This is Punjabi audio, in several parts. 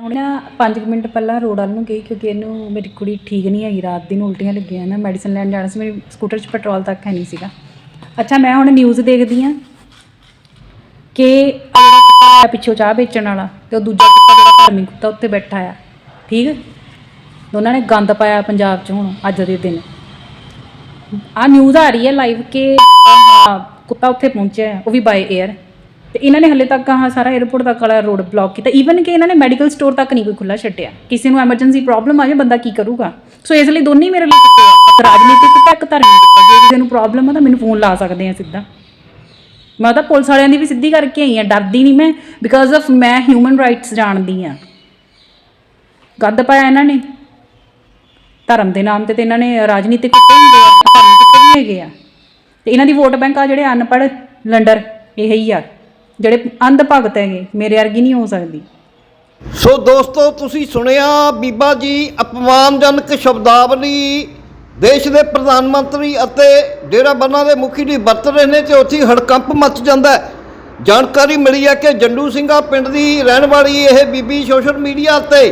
ਹੁਣ ਨਾ 5 ਮਿੰਟ ਪਹਿਲਾਂ ਰੋਡ ਵੱਲ ਨੂੰ ਗਈ ਕਿਉਂਕਿ ਇਹਨੂੰ ਮੇਰੀ ਕੁੜੀ ਠੀਕ ਨਹੀਂ ਹੈਗੀ, ਰਾਤ ਦੀ ਨੂੰ ਉਲਟੀਆਂ ਲੱਗੀਆਂ ਨਾ, ਮੈਡੀਸਨ ਲੈਣ ਜਾਣਾ ਸੀ, ਮੇਰੀ ਸਕੂਟਰ 'ਚ ਪੈਟਰੋਲ ਤੱਕ ਹੈ ਨਹੀਂ ਸੀਗਾ। ਅੱਛਾ, ਮੈਂ ਹੁਣ ਨਿਊਜ਼ ਦੇਖਦੀ ਆ ਕਿ ਜਿਹੜਾ ਪਿੱਛੋਂ ਚਾਹ ਵੇਚਣ ਵਾਲਾ ਤੇ ਉਹ ਦੂਜਾ ਕੁੱਤਾ ਜਿਹੜਾ ਧਾਰਮਿਕ ਕੁੱਤਾ ਉੱਤੇ ਬੈਠਾ ਆ, ਠੀਕ? ਦੋਨਾਂ ਨੇ ਗੰਦ ਪਾਇਆ ਪੰਜਾਬ 'ਚ ਹੁਣ, ਅੱਜ ਦੇ ਦਿਨ। ਆ ਨਿਊਜ਼ ਆ ਰਹੀ ਹੈ ਲਾਈਵ ਕਿ ਕੁੱਤਾ ਉੱਥੇ ਪਹੁੰਚਿਆ ਉਹ ਵੀ ਬਾਈ 에ਅਰ ਤੇ ਇਹਨਾਂ ਨੇ ਹਲੇ ਤੱਕ ਆਹ ਸਾਰਾ 에ਅਰਪੋਰਟ ਤੱਕ ਵਾਲਾ ਰੋਡ ਬਲੌਕ ਕੀਤਾ। ਈਵਨ ਕਿ ਇਹਨਾਂ ਨੇ ਮੈਡੀਕਲ ਸਟੋਰ ਤੱਕ ਨਹੀਂ ਕੋਈ ਖੁੱਲਾ ਛੱਡਿਆ। ਕਿਸੇ ਨੂੰ ਐਮਰਜੈਂਸੀ ਪ੍ਰੋਬਲਮ ਆ ਜਾਏ, ਬੰਦਾ ਕੀ ਕਰੂਗਾ? ਸੋ ਇਸ ਲਈ ਦੋਨੇ ਹੀ ਮੇਰੇ ਲਈ ਕੁੱਤੇ ਆ। ਇੱਕ ਰਾਜਨੀਤਿਕ ਕੁੱਤਾ ਇੱਕ ਧਾਰਮਿਕ ਕੁੱਤਾ ਜੇ ਕਿਸੇ ਨੂੰ ਪ੍ਰੋਬਲਮ ਆ ਤਾਂ ਮੈਨੂੰ ਫੋਨ ਲਾ ਸਕਦੇ ਆ ਸਿੱਧਾ। ਮੈਂ ਤਾਂ ਪੁਲਿਸ ਵਾਲਿਆਂ ਦੀ ਵੀ ਸਿੱਧੀ ਕਰਕੇ ਆਈ ਆ। ਡਰਦੀ ਨਹੀਂ ਮੈਂ। ਬਿਕਾਜ਼ ਆਫ ਮੈਂ ਹਿਊਮਨ ਰਾਈਟਸ ਜਾਣਦੀ ਆ। ਗੱਦ ਪਾਇਆ ਇਹਨਾਂ ਨੇ। ਧਰਮ ਦੇ ਨਾਮ ਤੇ ਤੇ ਇਹਨਾਂ ਨੇ ਰਾਜਨੀਤਿਕ ਕੁੱਤੇ ਹੁੰਦੇ ਆ। ਧਰਮ ਕੁੱਤੇ ਵੀ ਹੈਗੇ ਆ। ਤੇ ਇਹਨਾਂ ਦੀ ਵੋਟ ਬੈਂਕ ਆ ਜਿਹੜੇ ਅਨਪੜ੍ਹ, ਲੰਡਰ। ਇਹ ਹੀ ਆ। ਜਿਹੜੇ ਅੰਧ ਭਗਤ ਹੈਗੇ, ਮੇਰੇ ਵਰਗੀ ਨਹੀਂ ਹੋ ਸਕਦੀ। ਸੋ ਦੋਸਤੋ, ਤੁਸੀਂ ਸੁਣਿਆ ਬੀਬਾ ਜੀ ਅਪਮਾਨਜਨਕ ਸ਼ਬਦਾਵਲੀ ਦੇਸ਼ ਦੇ ਪ੍ਰਧਾਨ ਮੰਤਰੀ ਅਤੇ ਡੇਰਾ ਬੰਨਾ ਦੇ ਮੁਖੀ ਜੀ ਵਰਤ ਰਹੇ ਨੇ ਤੇ ਉੱਥੇ ਹੀ ਹੜਕੰਪ ਮਚ ਜਾਂਦਾ ਹੈ। ਜਾਣਕਾਰੀ ਮਿਲੀ ਹੈ ਕਿ ਜੰਡੂ ਸਿੰਘਾ ਪਿੰਡ ਦੀ ਰਹਿਣ ਵਾਲੀ ਇਹ ਬੀਬੀ ਸੋਸ਼ਲ ਮੀਡੀਆ ਤੇ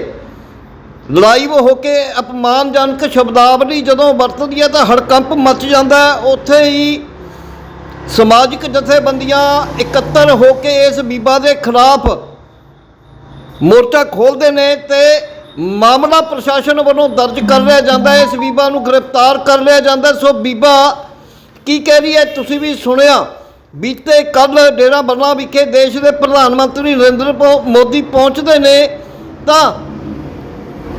ਲਾਈਵ ਹੋ ਕੇ ਅਪਮਾਨਜਨਕ ਸ਼ਬਦਾਵਲੀ ਜਦੋਂ ਵਰਤਦੀ ਹੈ ਤਾਂ ਹੜਕੰਪ ਮਚ ਜਾਂਦਾ ਹੈ। ਉੱਥੇ ਹੀ ਸਮਾਜਿਕ ਜਥੇਬੰਦੀਆਂ ਇਕੱਤਰ ਹੋ ਕੇ ਇਸ ਬੀਬਾ ਦੇ ਖਿਲਾਫ ਮੋਰਚਾ ਖੋਲਦੇ ਨੇ ਤੇ ਮਾਮਲਾ ਪ੍ਰਸ਼ਾਸਨ ਵੱਲੋਂ ਦਰਜ ਕਰ ਲਿਆ ਜਾਂਦਾ ਹੈ। ਇਸ ਬੀਬਾ ਨੂੰ ਗ੍ਰਿਫਤਾਰ ਕਰ ਲਿਆ ਜਾਂਦਾ ਸੋ ਬੀਬਾ, ਕੀ ਕਹਿ ਰਹੀ ਹੈ? ਤੁਸੀਂ ਵੀ ਸੁਣਿਆ, ਬੀਤੇ ਕੱਲ ਡੇਰਾ ਬੰਨਾ ਵਿਖੇ ਦੇਸ਼ ਦੇ ਪ੍ਰਧਾਨ ਮੰਤਰੀ ਨਰਿੰਦਰ ਮੋਦੀ ਪਹੁੰਚਦੇ ਨੇ, ਤਾਂ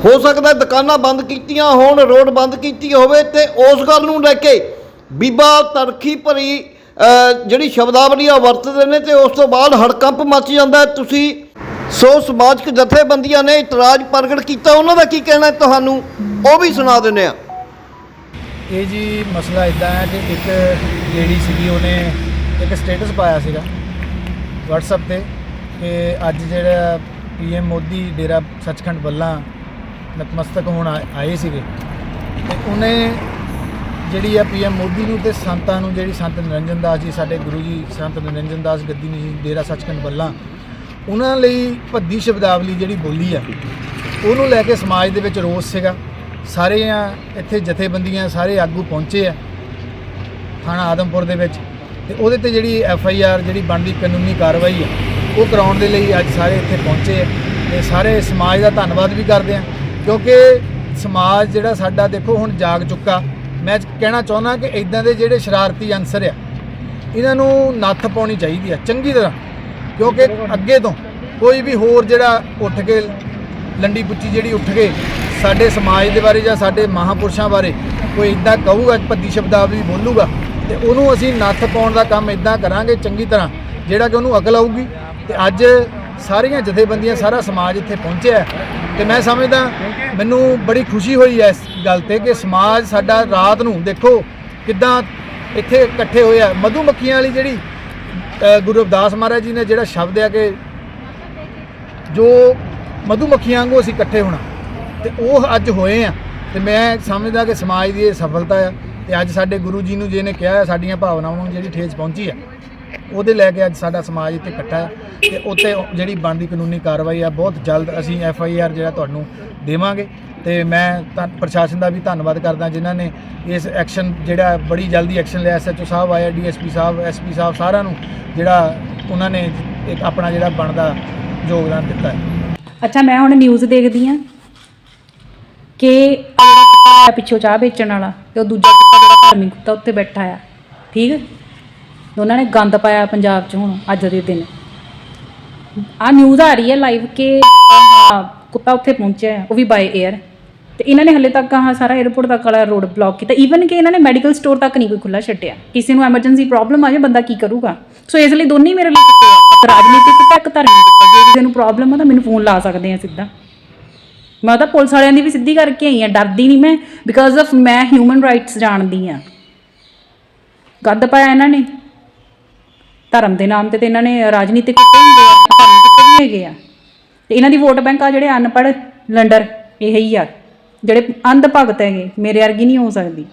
ਹੋ ਸਕਦਾ ਦੁਕਾਨਾਂ ਬੰਦ ਕੀਤੀਆਂ ਹੋਣ, ਰੋਡ ਬੰਦ ਕੀਤੀ ਹੋਵੇ ਤੇ ਉਸ ਗੱਲ ਨੂੰ ਲੈ ਕੇ ਬੀਬਾ ਤੜਖੀ ਭਰੀ ਜਿਹੜੀ ਸ਼ਬਦਾਵਲੀ ਆ ਵਰਤਦੇ ਨੇ ਤੇ ਉਸ ਤੋਂ ਬਾਅਦ ਹੜਕੰਪ ਮਚ ਜਾਂਦਾ ਤੁਸੀਂ ਸੋ ਸਮਾਜਿਕ ਜਥੇਬੰਦੀਆਂ ਨੇ ਇਤਰਾਜ਼ ਪ੍ਰਗਟ ਕੀਤਾ, ਉਹਨਾਂ ਦਾ ਕੀ ਕਹਿਣਾ ਤੁਹਾਨੂੰ? ਉਹ ਵੀ ਸੁਣਾ ਦਿੰਦੇ ਆ ਇਹ ਜੀ ਮਸਲਾ ਇਦਾਂ ਹੈ ਕਿ ਇੱਕ ਲੇਡੀ ਸੀਗੀ, ਉਹਨੇ ਇੱਕ ਸਟੇਟਸ ਪਾਇਆ ਸੀਗਾ WhatsApp ਤੇ ਕਿ ਅੱਜ ਜਿਹੜਾ ਪੀਐਮ ਮੋਦੀ ਡੇਰਾ ਸੱਚਖੰਡ ਬੱਲਾ ਨਤਮਸਤਕ ਹੋਣ ਆਏ ਸੀਗੇ ਤੇ ਉਹਨੇ ਜਿਹੜੀ ਆ ਪੀਐਮ ਮੋਦੀ ਨੂੰ ਤੇ ਸੰਤਾਂ ਨੂੰ ਜਿਹੜੀ ਸੰਤ ਨਿਰੰਜਨ ਦਾਸ ਜੀ, ਸਾਡੇ ਗੁਰੂ ਜੀ ਸੰਤ ਨਿਰੰਜਨ ਦਾਸ ਗੱਦੀ ਜੀ, ਡੇਰਾ ਸੱਚਖੰਡ ਬੱਲਾ ਉਹਨਾਂ ਲਈ ਭੱਦੀ ਸ਼ਬਦਾਵਲੀ ਜਿਹੜੀ ਬੋਲੀ ਆ, ਉਹਨੂੰ ਲੈ ਕੇ ਸਮਾਜ ਦੇ ਵਿੱਚ ਰੋਸ ਸੀਗਾ। ਸਾਰੇ ਆ ਇੱਥੇ ਜਥੇਬੰਦੀਆਂ, ਸਾਰੇ ਆਗੂ ਪਹੁੰਚੇ ਆ ਥਾਣਾ ਆਦਮਪੁਰ ਦੇ ਵਿੱਚ ਤੇ ਉਹਦੇ ਤੇ ਜਿਹੜੀ ਐਫ ਆਈ ਆਰ ਜਿਹੜੀ ਬਣਦੀ ਕਾਨੂੰਨੀ ਕਾਰਵਾਈ ਆ, ਉਹ ਕਰਾਉਣ ਦੇ ਲਈ ਅੱਜ ਸਾਰੇ ਇੱਥੇ ਪਹੁੰਚੇ ਆ ਤੇ ਸਾਰੇ ਸਮਾਜ ਦਾ ਧੰਨਵਾਦ ਵੀ ਕਰਦੇ ਆ, ਕਿਉਂਕਿ ਸਮਾਜ ਜਿਹੜਾ ਸਾਡਾ ਦੇਖੋ ਹੁਣ ਜਾਗ ਚੁੱਕਾ। ਮੈਂ ਕਹਿਣਾ ਚਾਹੁੰਦਾ ਕਿ ਇਦਾਂ ਦੇ ਜਿਹੜੇ ਸ਼ਰਾਰਤੀ ਅਨਸਰ ਆ, ਇਹਨਾਂ ਨੂੰ ਨੱਥ ਪਾਉਣੀ ਚਾਹੀਦੀ ਆ, ਚੰਗੀ ਤਰ੍ਹਾਂ। ਕਿਉਂਕਿ ਅੱਗੇ ਤੋਂ ਕੋਈ ਵੀ ਹੋਰ ਜਿਹੜਾ ਉੱਠ ਕੇ ਲੰਡੀ ਪੁੱਚੀ ਜਿਹੜੀ ਉੱਠ ਕੇ ਸਾਡੇ ਸਮਾਜ ਦੇ ਬਾਰੇ ਜਾਂ ਸਾਡੇ ਮਹਾਪੁਰਸ਼ਾਂ ਬਾਰੇ ਕੋਈ ਇਦਾਂ ਕਹੂਗਾ, ਭੱਦੀ ਸ਼ਬਦਾਵਲੀ ਬੋਲੂਗਾ, ਤੇ ਉਹਨੂੰ ਅਸੀਂ ਨੱਥ ਪਾਉਣ ਦਾ ਕੰਮ ਇਦਾਂ ਕਰਾਂਗੇ ਚੰਗੀ ਤਰ੍ਹਾਂ, ਜਿਹੜਾ ਕਿ ਉਹਨੂੰ ਅਕਲ ਆਊਗੀ। ਤੇ ਅੱਜ ਸਾਰੀਆਂ ਜਥੇਬੰਦੀਆਂ, ਸਾਰਾ ਸਮਾਜ ਇੱਥੇ ਪਹੁੰਚਿਆ ਹੈ। ਤੇ ਮੈਂ ਸਮਝਦਾ, ਮੈਨੂੰ ਬੜੀ ਖੁਸ਼ੀ ਹੋਈ ਹੈ ਇਸ ਗੱਲ ਤੇ ਕਿ ਸਮਾਜ ਸਾਡਾ ਰਾਤ ਨੂੰ ਦੇਖੋ ਕਿੱਦਾਂ ਇੱਥੇ ਇਕੱਠੇ ਹੋਏ ਆ। ਮਧੂ ਮੱਖੀਆਂ ਵਾਲੀ ਜਿਹੜੀ ਗੁਰੂ ਰਵਿਦਾਸ ਮਹਾਰਾਜ ਜੀ ਨੇ ਜਿਹੜਾ ਸ਼ਬਦ ਹੈ ਕਿ ਜੋ ਮਧੂ ਮੱਖੀਆਂ ਵਾਂਗੂ ਅਸੀਂ ਇਕੱਠੇ ਹੋਣਾ, ਤੇ ਉਹ ਅੱਜ ਹੋਏ ਆ। ਤੇ ਮੈਂ ਸਮਝਦਾ ਕਿ ਸਮਾਜ ਦੀ ਇਹ ਸਫਲਤਾ ਆ। ਤੇ ਅੱਜ ਸਾਡੇ ਗੁਰੂ ਜੀ ਨੂੰ ਜਿਹਨੇ ਕਿਹਾ, ਸਾਡੀਆਂ ਭਾਵਨਾਵਾਂ ਨੂੰ ਜਿਹੜੀ ਠੇਸ ਪਹੁੰਚੀ ਆ। ਉਹਦੇ ਲੈ ਕੇ ਅੱਜ ਸਾਡਾ ਸਮਾਜ ਇੱਥੇ ਇਕੱਠਾ ਹੈ ਤੇ ਉੱਤੇ ਜਿਹੜੀ ਬਣਦੀ ਕਾਨੂੰਨੀ ਕਾਰਵਾਈ ਆ, ਬਹੁਤ ਜਲਦ ਅਸੀਂ ਐਫ ਆਈ ਆਰ ਜਿਹੜਾ ਤੁਹਾਨੂੰ ਦੇਵਾਂਗੇ ਤੇ ਮੈਂ ਪ੍ਰਸ਼ਾਸਨ ਦਾ ਵੀ ਧੰਨਵਾਦ ਕਰਦਾ ਜਿਨ੍ਹਾਂ ਨੇ ਇਸ ਐਕਸ਼ਨ ਜਿਹੜਾ ਬੜੀ ਜਲਦੀ ਐਕਸ਼ਨ ਲਿਆ ਐਸਐਚਓ ਸਾਹਿਬ ਆਇਆ ਡੀਐਸਪੀ ਸਾਹਿਬ ਐਸਪੀ ਸਾਹਿਬ ਸਾਰਿਆਂ ਨੂੰ ਜਿਹੜਾ ਉਹਨਾਂ ਨੇ ਇੱਕ ਆਪਣਾ ਜਿਹੜਾ ਬਣਦਾ ਯੋਗਦਾਨ ਦਿੱਤਾ ਹੈ। ਅੱਛਾ, ਮੈਂ ਹੁਣ ਨਿਊਜ਼ ਦੇਖਦੀ ਆ ਕਿ ਜਿਹੜਾ ਕੁੱਤਾ ਪਿੱਛੋਂ ਚਾਹ ਵੇਚਣ ਵਾਲਾ ਤੇ ਉਹ ਦੂਜਾ ਕੁੱਤਾ ਜਿਹੜਾ ਧਾਰਮਿਕ ਕੁੱਤਾ ਉੱਤੇ ਬੈਠਾ ਆ। ਠੀਕ ਦੋਨਾਂ ਨੇ ਗੰਦ ਪਾਇਆ ਪੰਜਾਬ 'ਚ ਹੁਣ ਅੱਜ ਦੇ ਦਿਨ। ਆ ਨਿਊਜ਼ ਆ ਰਹੀ ਹੈ ਲਾਈਵ ਕਿ ਆਹ ਕੁੱਤਾ ਉੱਥੇ ਪਹੁੰਚਿਆ ਹੈ, ਉਹ ਵੀ ਬਾਏ 에ਅਰ ਤੇ ਇਹਨਾਂ ਨੇ ਹਲੇ ਤੱਕ ਆਹ ਸਾਰਾ 에ਅਰਪੋਰਟ ਤੱਕ ਵਾਲਾ ਰੋਡ ਬਲੌਕ ਕੀਤਾ। ਈਵਨ ਕਿ ਇਹਨਾਂ ਨੇ ਮੈਡੀਕਲ ਸਟੋਰ ਤੱਕ ਨਹੀਂ ਕੋਈ ਖੁੱਲਾ ਛੱਡਿਆ। ਕਿਸੇ ਨੂੰ ਐਮਰਜੈਂਸੀ ਪ੍ਰੋਬਲਮ ਆ ਜਾਏ ਬੰਦਾ ਕੀ ਕਰੂਗਾ? ਸੋ ਇਸ ਲਈ ਦੋਨੇ ਹੀ ਮੇਰੇ ਲਈ ਕੁੱਤੇ ਆ। ਇੱਕ ਰਾਜਨੀਤਿਕ ਕੁੱਤਾ ਇੱਕ ਧਾਰਮਿਕ ਕੁੱਤਾ। ਜੇ ਕਿਸੇ ਨੂੰ ਪ੍ਰੋਬਲਮ ਆ ਤਾਂ ਮੈਨੂੰ ਫੋਨ ਲਾ ਸਕਦੇ ਆ ਸਿੱਧਾ। ਮੈਂ ਤਾਂ ਪੁਲਿਸ ਵਾਲਿਆਂ ਦੀ ਵੀ ਸਿੱਧੀ ਕਰਕੇ ਆਈ ਆ ਡਰਦੀ ਨਹੀਂ ਮੈਂ ਬਿਕਾਜ਼ ਆਫ ਮੈਂ ਹਿਊਮਨ ਰਾਈਟਸ ਜਾਣਦੀ ਆ ਗੰਦ ਪਾਇਆ ਇਹਨਾਂ ਨੇ। ਧਰਮ ਦੇ ਨਾਮ ਤੇ ਤੇ ਇਹਨਾਂ ਨੇ ਰਾਜਨੀਤਿਕ ਕੀਤੇ ਹੁੰਦੇ ਆ, ਧਰਮ ਕੁੱਤੇ ਵੀ ਹੈਗੇ ਆ। ਤੇ ਇਹਨਾਂ ਦੀ ਵੋਟ ਬੈਂਕ ਆ ਜਿਹੜੇ ਅਨਪੜ੍ਹ ਲੰਡਰ, ਇਹ ਹੀ ਆ, ਜਿਹੜੇ ਅੰਧ ਭਗਤ ਹੈਗੇ, ਮੇਰੇ ਵਰਗੀ ਨਹੀਂ ਹੋ ਸਕਦੀ।